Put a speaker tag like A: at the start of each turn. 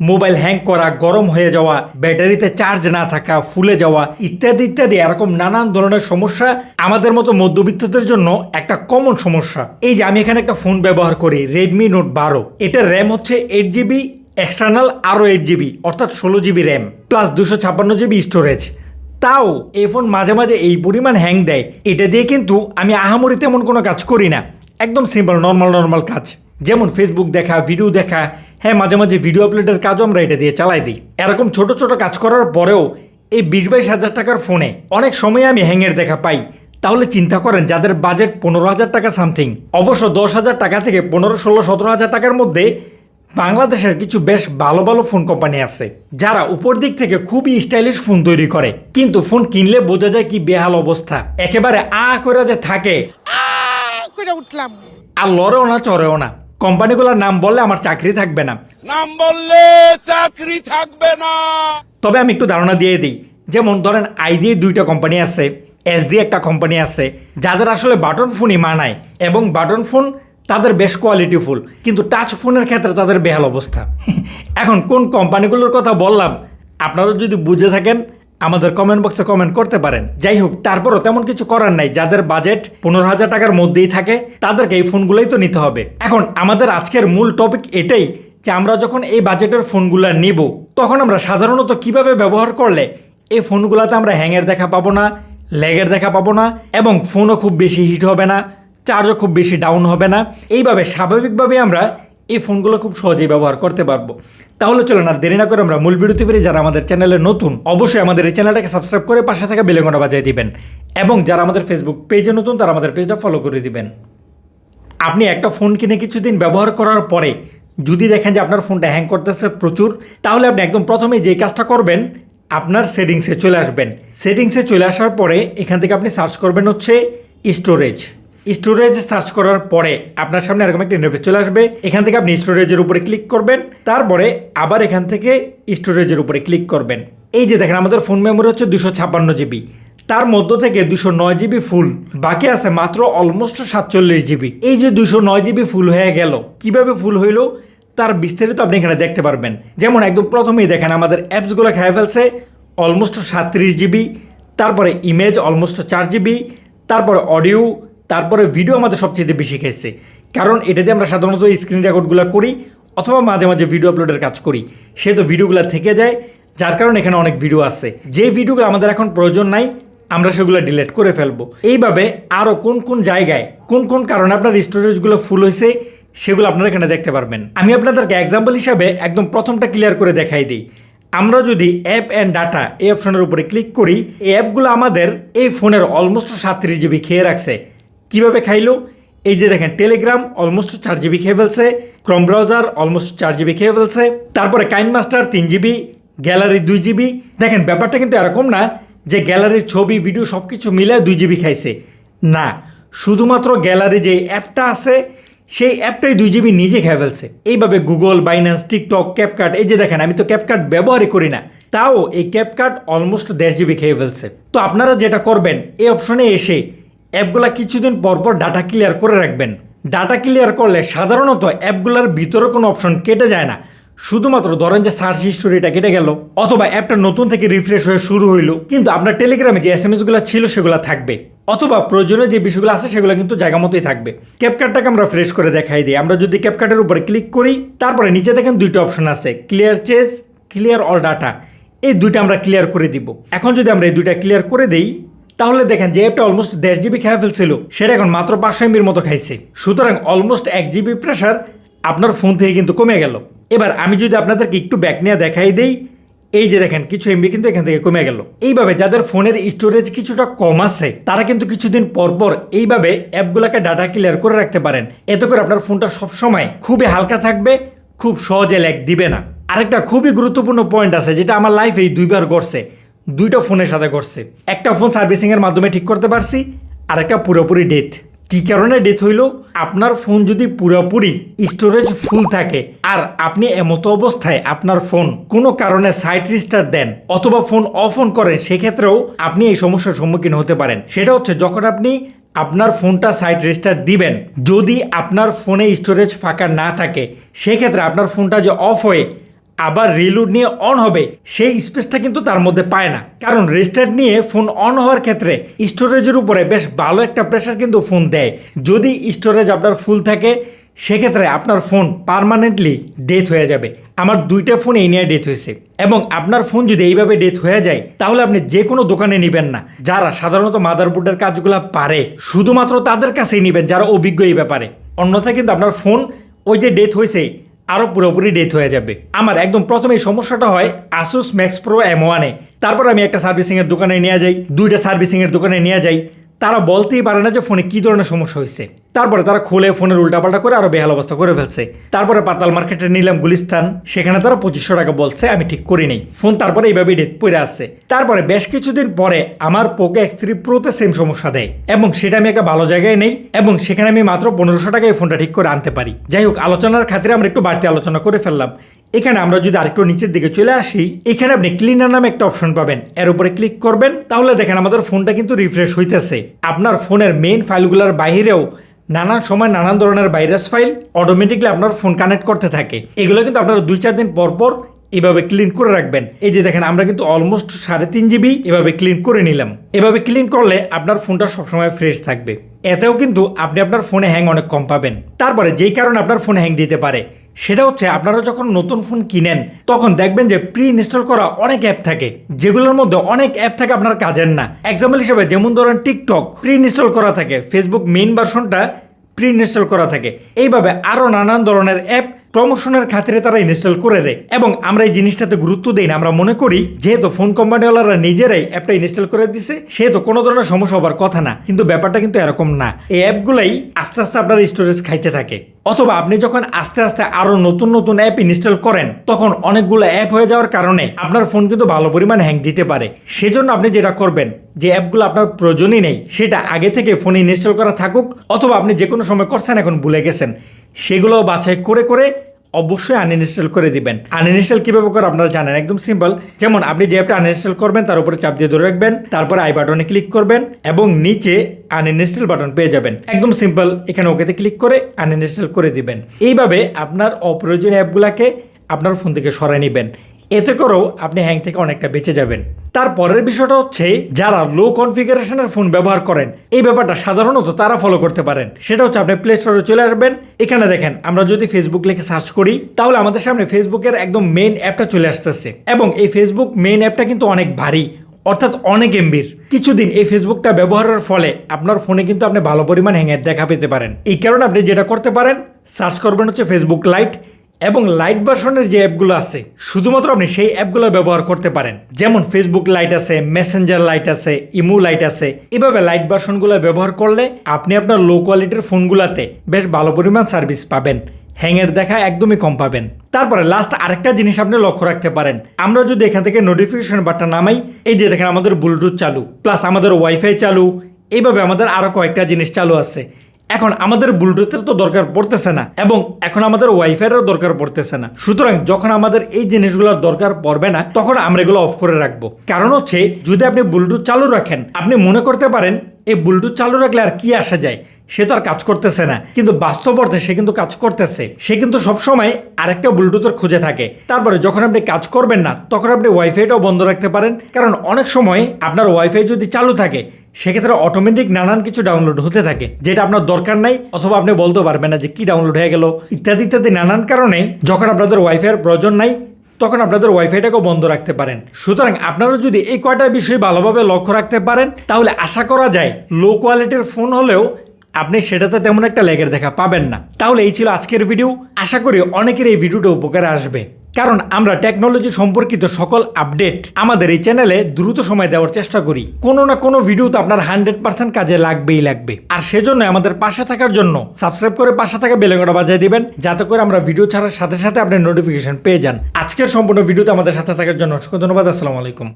A: Mobile hang করা, গরম হয়ে যাওয়া, ব্যাটারিতে চার্জ না থাকা, ফুলে যাওয়া ইত্যাদি ইত্যাদি এরকম নানান ধরনের সমস্যা আমাদের মতো মধ্যবিত্তদের জন্য একটা কমন সমস্যা। এই যে আমি এখানে একটা ফোন ব্যবহার করি রেডমি নোট বারো। এটার র্যাম হচ্ছে এইট জিবি এক্সটার্নাল আরও এইট জিবি অর্থাৎ ষোলো জিবি র্যাম প্লাস দুশো ছাপ্পান্ন জিবি স্টোরেজ তাও এই ফোন মাঝে মাঝে এই পরিমাণ হ্যাং দেয়। এটা দিয়ে কিন্তু আমি আহামরি তেমন কোনো কাজ করি না। একদম সিম্পল নর্মাল নর্মাল কাজ। যেমন ফেসবুক দেখা ভিডিও দেখা হ্যাঁ মাঝে মাঝে ভিডিও আপলোডের কাজও আমরা এটা দিয়ে চালাই দিই। এরকম ছোট ছোট কাজ করার পরেও এই বিশ বাইশ হাজার টাকার ফোনে অনেক সময় আমি হ্যাংয়ের দেখা পাই। তাহলে চিন্তা করেন যাদের বাজেট পনেরো হাজার টাকা সামথিং অবশ্য দশ হাজার টাকা থেকে পনেরো ষোলো সতেরো হাজার টাকার মধ্যে বাংলাদেশের কিছু বেশ ভালো ভালো ফোন কোম্পানি আছে যারা উপর দিক থেকে খুবই স্টাইলিশ ফোন তৈরি করে। কিন্তু ফোন কিনলে বোঝা যায় কি বেহাল অবস্থা। একেবারে আ করে যে থাকে।
B: উঠলাম।
A: আর লড়েও না চড়েও না। কোম্পানিগুলোর নাম বললে আমার চাকরি থাকবে না।
C: নাম বললে চাকরি থাকবে না।
A: তবে আমি একটু ধারণা দিয়ে দিই যেমন ধরেন আই দিয়ে দুইটা কোম্পানি আছে এস দিয়ে একটা কোম্পানি আছে যাদের আসলে বাটন ফোনই মানায় এবং বাটন ফোন তাদের বেশ কোয়ালিটিফুল কিন্তু টাচ ফোনের ক্ষেত্রে তাদের বেহাল অবস্থা। এখন কোন কোম্পানিগুলোর কথা বললাম আপনারা যদি বুঝে থাকেন আমাদের কমেন্ট বক্সে কমেন্ট করতে পারেন। যাই হোক তারপরও তেমন কিছু করার নাই। যাদের বাজেট পনেরো হাজার টাকার মধ্যেই থাকে, তাদেরকে এই ফোনগুলোই তো নিতে হবে। এখন, আমাদের আজকের মূল টপিক এটাই যে আমরা যখন এই বাজেটের ফোনগুলো নিব, তখন আমরা সাধারণত কীভাবে ব্যবহার করলে এই ফোনগুলোতে আমরা হ্যাংয়ের দেখা পাবো না ল্যাগের দেখা পাবো না, এবং ফোনও খুব বেশি হিট হবে না চার্জও খুব বেশি ডাউন হবে না। এইভাবে স্বাভাবিকভাবে আমরা এই ফোনগুলো খুব সহজেই ব্যবহার করতে পারব। তাহলে চলুন আর দেরি না করে আমরা মূল বিরতি ফিরে যারা আমাদের চ্যানেলে নতুন, অবশ্যই আমাদের এই চ্যানেলটাকে সাবস্ক্রাইব করে পাশে থাকা বেলেগোনা বাজিয়ে দিবেন। এবং যারা আমাদের ফেসবুক পেজে নতুন, তারা আমাদের পেজটা ফলো করে দিবেন। আপনি একটা ফোন কিনে কিছুদিন ব্যবহার করার পরে যদি দেখেন যে আপনার ফোনটা হ্যাং করতেছে প্রচুর, তাহলে আপনি একদম প্রথমে যে কাজটা করবেন, আপনার সেটিংসে চলে আসবেন। সেটিংসে চলে আসার পরে এখান থেকে আপনি সার্চ করবেন হচ্ছে স্টোরেজ স্টোরেজ সার্চ করার পরে আপনার সামনে এরকম একটা ইন্টারফেস চলে আসবে। এখান থেকে আপনি স্টোরেজের উপরে ক্লিক করবেন। তারপরে আবার এখান থেকে স্টোরেজের উপরে ক্লিক করবেন। এই যে দেখেন, আমাদের ফোন মেমোরি হচ্ছে দুশো ছাপ্পান্ন জিবি তার মধ্য থেকে দুশো নয় জিবি ফুল বাকি আছে মাত্র অলমোস্ট সাতচল্লিশ জিবি এই যে দুশো নয় জিবি ফুল হয়ে গেল, কীভাবে ফুল হইল? তার বিস্তারিত আপনি এখানে দেখতে পারবেন। যেমন একদম প্রথমেই দেখেন, আমাদের অ্যাপসগুলো খেয়ে ফেলছে অলমোস্ট সাতত্রিশ জিবি তারপরে ইমেজ অলমোস্ট চার জিবি তারপরে অডিও তারপরে ভিডিও আমাদের সবচেয়ে বেশি খেয়েছে। কারণ এটাতে আমরা সাধারণত স্ক্রিন রেকর্ডগুলো করি অথবা মাঝে মাঝে ভিডিও আপলোডের কাজ করি। সে তো ভিডিওগুলো থেকে যায়, যার কারণে এখানে অনেক ভিডিও আছে। যে ভিডিওগুলো আমাদের এখন প্রয়োজন নাই, আমরা সেগুলো ডিলিট করে ফেলব। এইভাবে আরও কোন কোন জায়গায়, কোন কোন কারণে আপনার স্টোরেজগুলো ফুল হয়েছে, সেগুলো আপনারা এখানে দেখতে পারবেন। আমি আপনাদেরকে এক্সাম্পল হিসাবে একদম প্রথমটা ক্লিয়ার করে দেখাই দিই। আমরা যদি অ্যাপ অ্যান্ড ডাটা এই অপশনের উপরে ক্লিক করি, এই অ্যাপগুলো আমাদের এই ফোনের অলমোস্ট সাতত্রিশ জিবি খেয়ে রাখছে। কীভাবে খাইলো? এই যে দেখেন টেলিগ্রাম অলমোস্ট চার জিবি খেয়ে ফেলছে ক্রম ব্রাউজার অলমোস্ট চার জিবি খেয়ে ফেলছে তারপরে কাইন মাস্টার তিন জিবি গ্যালারি দুই জিবি দেখেন, ব্যাপারটা কিন্তু এরকম না যে গ্যালারির ছবি ভিডিও সব কিছু মিলে দুই জিবি খাইছে। না, শুধুমাত্র গ্যালারি যে অ্যাপটা আছে, সেই অ্যাপটাই দুই জিবি নিজে খেয়ে ফেলছে। এইভাবে গুগল বাইন্যান্স টিকটক ক্যাপকার্ট এই যে দেখেন, আমি তো ক্যাপকার্ট ব্যবহারই করি না, তাও এই ক্যাপকার্ট অলমোস্ট দেড় জিবি খেয়ে ফেলছে। তো আপনারা যেটা করবেন, এই অপশনে এসে অ্যাপগুলা কিছুদিন পর পর ডাটা ক্লিয়ার করে রাখবেন। ডাটা ক্লিয়ার করলে সাধারণত অ্যাপগুলোর ভিতরে কোনো অপশন কেটে যায় না। শুধুমাত্র ধরেন যে সার্চ হিস্টোরিটা কেটে গেল, অথবা অ্যাপটা নতুন থেকে রিফ্রেশ হয়ে শুরু হইল, কিন্তু আপনার টেলিগ্রামে যে এস এম এসগুলো ছিল সেগুলো থাকবে। অথবা প্রয়োজনীয় যে বিষয়গুলো আছে সেগুলো কিন্তু জায়গা মতোই থাকবে। ক্যাপকার্টটাকে আমরা ফ্রেশ করে দেখাই দিই। আমরা যদি ক্যাপকার্টের উপরে ক্লিক করি, তারপরে নিচে দেখেন দুইটা অপশন আছে clear cache clear all data এই দুইটা আমরা ক্লিয়ার করে দিব। এখন যদি আমরা এই দুইটা ক্লিয়ার করে দেই তাহলে দেখেন যে অ্যাপটা অলমোস্ট দেড় জিবি খেয়ে ফেলছিল, সেটা এখন মাত্র পাঁচশো এমবির মতো খাইছে। সুতরাং অলমোস্ট এক জিবি প্রেশার আপনার ফোন থেকে কিন্তু কমে গেল। এবার আমি যদি আপনাদেরকে একটু ব্যাক নিয়ে দেখাই দেই, এই যে দেখেন, কিছু এমবি কিন্তু এখান থেকে কমে গেল। এইভাবে যাদের ফোনের স্টোরেজ কিছুটা কম আছে, তারা কিন্তু কিছুদিন পর পর এইভাবে অ্যাপগুলোকে ডাটা ক্লিয়ার করে রাখতে পারেন। এতে করে আপনার ফোনটা সবসময় খুবই হালকা থাকবে, খুব সহজে ল্যাগ দিবে না। আরেকটা খুবই গুরুত্বপূর্ণ পয়েন্ট আছে, যেটা আমার লাইফে এই দুইবার ঘটছে দুইটা ফোনের সাথে করছে। একটা ফোন সার্ভিসিং এর মাধ্যমে ঠিক করতে পারছি আর একটা পুরোপুরি ডেথ কি কারণে ডেথ হইল? আপনার ফোন যদি পুরোপুরি স্টোরেজ ফুল থাকে, আর আপনি এমতো অবস্থায় আপনার ফোন কোনো কারণে সাইট রিস্টার্ট দেন অথবা ফোন অফ অন করেন, সেক্ষেত্রেও আপনি এই সমস্যার সম্মুখীন হতে পারেন। সেটা হচ্ছে যখন আপনি আপনার ফোনটা সাইট রেস্টার্ট দিবেন, যদি আপনার ফোনে স্টোরেজ ফাঁকা না থাকে, সেক্ষেত্রে আপনার ফোনটা যে অফ হয়ে আবার রিলোড নিয়ে অন হবে, সেই স্পেসটা কিন্তু তার মধ্যে পায় না। কারণ রেস্টার্ট নিয়ে ফোন অন হওয়ার ক্ষেত্রে স্টোরেজের উপরে বেশ ভালো একটা প্রেশার কিন্তু ফোন দেয়। যদি স্টোরেজ আপনার ফুল থাকে, সেক্ষেত্রে আপনার ফোন পারমানেন্টলি ডেথ হয়ে যাবে। আমার দুইটা ফোন এই নিয়ে ডেথ হয়েছে। এবং আপনার ফোন যদি এইভাবে ডেথ হয়ে যায়, তাহলে আপনি যে কোনো দোকানে নেবেন না। যারা সাধারণত মাদারবোর্ডের কাজগুলো পারে, শুধুমাত্র তাদের কাছেই নেবেন, যারা অভিজ্ঞ এই ব্যাপারে। অন্যথায় কিন্তু আপনার ফোন ওই যে ডেথ হয়েছে আরও পুরোপুরি ডেথ হয়ে যাবে। আমার একদম প্রথমে সমস্যাটা হয় আসুস ম্যাক্স প্রো এম ওয়ানে তারপর আমি একটা সার্ভিসিংয়ের দোকানে নিয়ে যাই, দুইটা সার্ভিসিংয়ের দোকানে নিয়ে যাই। তারা বলতেই পারে না যে ফোনে কী ধরনের সমস্যা হয়েছে। তারপরে তারা খুলে ফোনের উল্টাপাল্টা করে আরও বেহাল অবস্থা করে ফেলছে। তারপরে পাতাল মার্কেটে নিলাম গুলিস্তান, সেখানে তারা পঁচিশশো টাকা বলছে, আমি ঠিক করি নেই ফোন তারপরে এইভাবে ডেট পড়ে আসছে। তারপরে বেশ কিছুদিন পরে আমার পোকো এক্স থ্রি প্রোতে সেম সমস্যা দেয়। এবং সেটা আমি একটা ভালো জায়গায় নেই, এবং সেখানে আমি মাত্র পনেরোশো টাকায় ফোনটা ঠিক করে আনতে পারি। যাই হোক, আলোচনার খাতিরে আমরা একটু বাড়তি আলোচনা করে ফেললাম। এখানে আমরা যদি আরেকটু নিচের দিকে চলে আসি, এখানে আপনি ক্লিনার নামে একটা অপশন পাবেন। এর উপরে ক্লিক করবেন। তাহলে দেখেন আমাদের ফোনটা কিন্তু রিফ্রেশ হইতেছে। আপনার ফোনের মেইন ফাইলগুলোর বাইরেও নানান সময় নানান ধরনের ভাইরাস ফাইল অটোমেটিকলি আপনার ফোন কানেক্ট করতে থাকে। এগুলো কিন্তু আপনারা দুই চার দিন পর পর এভাবে ক্লিন করে রাখবেন। এই যে দেখেন, আমরা কিন্তু অলমোস্ট সাড়ে তিন জিবি এভাবে ক্লিন করে নিলাম। এভাবে ক্লিন করলে আপনার ফোনটা সবসময় ফ্রেশ থাকবে। এতেও কিন্তু আপনি আপনার ফোনে হ্যাং অনেক কম পাবেন। তারপরে যেই কারণে আপনার ফোনে হ্যাং দিতে পারে সেটা হচ্ছে আপনারা যখন নতুন ফোন কিনেন, তখন দেখবেন যে প্রি ইনস্টল করা অনেক অ্যাপ থাকে, যেগুলোর মধ্যে অনেক অ্যাপ থাকে আপনার কাজের না। এক্সাম্পল হিসেবে যেমন ধরেন টিকটক প্রি ইনস্টল করা থাকে ফেসবুক মেইন ভার্সনটা প্রি ইনস্টল করা থাকে। এইভাবে আরও নানান ধরনের অ্যাপ প্রমোশনের খাতিরে তারা ইনস্টল করে দেয় এবং আমরা এই জিনিসটাতে গুরুত্ব দিই না। আমরা মনে করি, যেহেতু ফোন কোম্পানিওয়ালারা নিজেরাই অ্যাপটা ইনস্টল করে দিছে, সেহেতু কোনো ধরনের সমস্যা হবার কথা না। কিন্তু ব্যাপারটা কিন্তু এরকম না। এই অ্যাপগুলাই আস্তে আস্তে আপনার স্টোরেজ খাইতে থাকে। অথবা আপনি যখন আস্তে আস্তে আরও নতুন নতুন অ্যাপ ইনস্টল করেন, তখন অনেকগুলো অ্যাপ হয়ে যাওয়ার কারণে আপনার ফোন কিন্তু ভালো পরিমাণ হ্যাং দিতে পারে। সেজন্য আপনি যেটা করবেন, যে অ্যাপগুলো আপনার প্রয়োজনই নেই, সেটা আগে থেকে ফোনে ইনস্টল করা থাকুক, অথবা আপনি যে কোনো সময় করছেন, এখন ভুলে গেছেন। সেগুলো বাছাই করে করে অবশ্যই আনইনস্টল করে দিবেন। আনইনস্টল কীভাবে করে আপনারা জানেন, একদম সিম্পল যেমন আপনি যে অ্যাপটা আনইনস্টল করবেন, তার উপরে চাপ দিয়ে ধরে রাখবেন, তারপরে আই বাটনে ক্লিক করবেন এবং নিচে আনইনস্টল বাটন পেয়ে যাবেন। একদম সিম্পল এখানে ওকেতে ক্লিক করে আনইনস্টল করে দিবেন। এইভাবে আপনার অপ্রয়োজনীয় অ্যাপগুলোকে আপনার ফোন থেকে সরাই নেবেন। এতে করেও আপনি হ্যাং থেকে অনেকটা বেঁচে যাবেন। তারপরের বিষয়টা হচ্ছে, যারা লো কনফিগারেশনের ফোন ব্যবহার করেন, এই ব্যাপারটা সাধারণত তারা ফলো করতে পারেন। সেটা হচ্ছে আপনি প্লে স্টোরে চলে আসবেন, এখানে দেখেন, আমরা যদি ফেসবুক লিখে সার্চ করি, তাহলে আমাদের সামনে ফেসবুকের একদম মেইন অ্যাপটা চলে আসতেছে। এবং এই ফেসবুক মেইন অ্যাপটা কিন্তু অনেক ভারী, অর্থাৎ অনেক এমবির কিছুদিন এই ফেসবুকটা ব্যবহারের ফলে আপনার ফোনে কিন্তু আপনি ভালো পরিমাণ হ্যাঙের দেখা পেতে পারেন। এই কারণে আপনি যেটা করতে পারেন সার্চ করবেন হচ্ছে ফেসবুক লাইট এবং লাইট ভার্সনের যে অ্যাপগুলো আছে, শুধুমাত্র আপনি সেই অ্যাপগুলো ব্যবহার করতে পারেন। যেমন ফেসবুক লাইট আছে মেসেঞ্জার লাইট আছে ইমু লাইট আছে। এভাবে লাইট ভার্সনগুলো ব্যবহার করলে আপনি আপনার লো কোয়ালিটির ফোনগুলোতে বেশ ভালো পরিমাণ সার্ভিস পাবেন। হ্যাংয়ের দেখা একদমই কম পাবেন। তারপরে লাস্ট আরেকটা জিনিস আপনি লক্ষ্য রাখতে পারেন। আমরা যদি এখান থেকে নোটিফিকেশন বাটটা নামাই, এই যে দেখেন আমাদের ব্লুটুথ চালু প্লাস আমাদের ওয়াইফাই চালু এইভাবে আমাদের আরও কয়েকটা জিনিস চালু আছে। এখন আমাদের ব্লুটুথের তো দরকার পড়তেছে না এবং এখন আমাদের ওয়াইফাইয়েরও দরকার পড়তেছে না। সুতরাং যখন আমাদের এই জিনিসগুলোর দরকার পড়বে না, তখন আমরা এগুলো অফ করে রাখব। কারণ হচ্ছে, যদি আপনি ব্লুটুথ চালু রাখেন, আপনি মনে করতে পারেন, এই ব্লুটুথ চালু রাখলে আর কি আসা যায়? সে তো আর কাজ করতেছে না। কিন্তু বাস্তব অর্থে সে কিন্তু কাজ করতেছে। সে কিন্তু সবসময় আরেকটা ব্লুটুথের খুঁজে থাকে। তারপরে যখন আপনি কাজ করবেন না, তখন আপনি ওয়াইফাইটাও বন্ধ রাখতে পারেন। কারণ অনেক সময় আপনার ওয়াইফাই যদি চালু থাকে সেক্ষেত্রে অটোমেটিক নানান কিছু ডাউনলোড হতে থাকে, যেটা আপনার দরকার নাই অথবা আপনি বলতে পারবেন না যে কি ডাউনলোড হয়ে গেল। ইত্যাদি ইত্যাদি নানান কারণে যখন আপনাদের ওয়াইফাইয়ের প্রয়োজন নাই, তখন আপনাদের ওয়াইফাইটাকেও বন্ধ রাখতে পারেন। সুতরাং আপনারা যদি এই কয়টা বিষয় ভালোভাবে লক্ষ্য রাখতে পারেন, তাহলে আশা করা যায় লো কোয়ালিটির ফোন হলেও আপনি সেটাতে তেমন একটা লেগের দেখা পাবেন না। তাহলে এই ছিল আজকের ভিডিও আশা করি অনেকের এই ভিডিওটা উপকারে আসবে। কারণ আমরা টেকনোলজি সম্পর্কিত সকল আপডেট আমাদের এই চ্যানেলে দ্রুত সময় দেওয়ার চেষ্টা করি। কোনো না কোনো ভিডিও তো আপনার হান্ড্রেড পার্সেন্ট কাজে লাগবেই লাগবে। আর সেজন্য আমাদের পাশে থাকার জন্য সাবস্ক্রাইব করে পাশে থাকা বেলেঙ্গটা বাজায় দিবেন, যাতে করে আমরা ভিডিও ছাড়ার সাথে সাথে আপনি নোটিফিকেশন পেয়ে যান। আজকের সম্পূর্ণ ভিডিওতে আমাদের সাথে থাকার জন্য অসংখ্য ধন্যবাদ, আসসালামু আলাইকুম।